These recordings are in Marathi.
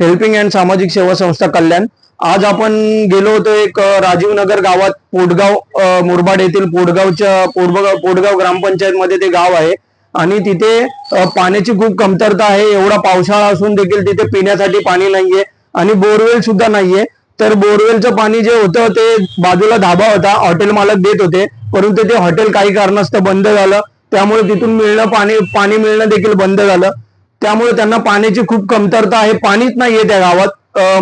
हेल्पिंग अँड सामाजिक सेवा संस्था कल्याण. आज आपण गेलो होतो एक राजीव नगर गावात पोटगाव मुरबाड येथील पोटगावच्या पोटगाव पोटगाव ग्रामपंचायत मध्ये ते गाव आहे. आणि तिथे पाण्याची खूप कमतरता आहे. एवढा पावसाळा असून देखील तिथे पिण्यासाठी पाणी नाहीये आणि बोरवेल सुद्धा नाहीये. तर बोरवेलचं पाणी जे होतं ते बाजूला धाबा होता. हॉटेल मालक देत होते. परंतु ते हॉटेल काही कारणास्तव बंद झालं. त्यामुळे तिथून मिळणं पाणी पाणी मिळणं देखील बंद झालं. त्यामुळे त्यांना पाण्याची खूप कमतरता आहे. पाणीच नाहीये त्या गावात.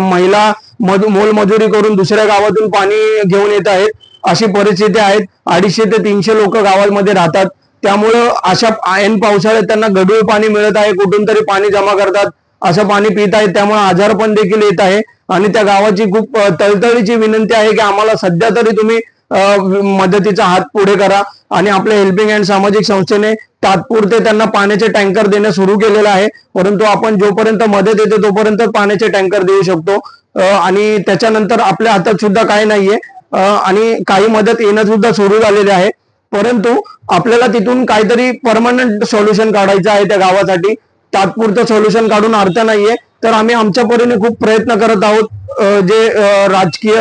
महिला मजू- मोलमजुरी करून दुसऱ्या गावातून पाणी घेऊन येत आहेत. अशी परिस्थिती आहेत. अडीचशे ते तीनशे लोक गावामध्ये राहतात. त्यामुळं अशा ऐन पावसाळ्यात त्यांना गढूळ पाणी मिळत आहे. कुठून तरी पाणी जमा करतात. असं पाणी पित आहेत. त्यामुळे आजार पण देखील येत आहे. आणि त्या गावाची खूप तळतळीची विनंती आहे की आम्हाला सध्या तरी तुम्ही मदतीचा हात पुढे करा. आणि आपल्या हेल्पिंग अँड सामाजिक संस्थेने तात्पुरते त्यांना पाण्याचे टँकर देणं सुरू केलेलं आहे. परंतु आपण जोपर्यंत मदत येते तोपर्यंत पाण्याचे टँकर देऊ शकतो. आणि त्याच्यानंतर आपल्या हातात सुद्धा काही नाहीये. आणि काही मदत येणं सुद्धा सुरू झालेले आहे. परंतु आपल्याला तिथून काहीतरी परमनंट सोल्युशन काढायचं आहे त्या गावासाठी. तात्पुरतं सोल्युशन काढून अर्थ नाहीये. तर आम्ही आमच्या परीने खूप प्रयत्न करत आहोत. जे राजकीय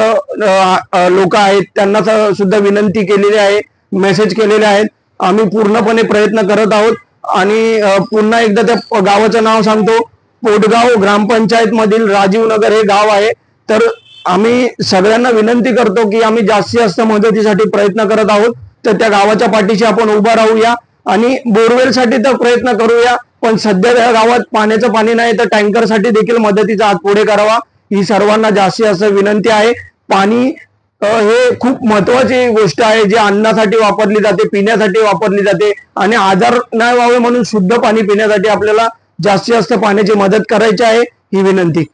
लोक आहेत त्यांना सुद्धा विनंती केलेली आहे मेसेज केलेले आहेत. आम्ही पूर्णपणे प्रयत्न करत आहोत. आणि पुन्हा एकदा त्या गावाचं नाव सांगतो. पोटगाव ग्रामपंचायत मधील राजीव नगर हे गाव आहे. तर आम्ही सगळ्यांना विनंती करतो की आम्ही जास्तीत जास्त मदतीसाठी प्रयत्न करत आहोत. तर त्या गावाच्या पाठीशी आपण उभा राहूया. आणि बोरवेल साठी तर प्रयत्न करूया पण सध्या त्या गावात पाण्याचं पाणी नाही तर टँकरसाठी देखील मदतीचा हात पुढे करावा. ही सर्वांना जास्तीत जास्त विनंती आहे. पाणी हे खूप महत्वाची गोष्ट आहे जी अन्नासाठी वापरली जाते पिण्यासाठी वापरली जाते आणि आजार नाही व्हावे म्हणून शुद्ध पाणी पिण्यासाठी आपल्याला जास्तीत जास्त पाण्याची मदत करायची आहे ही विनंती.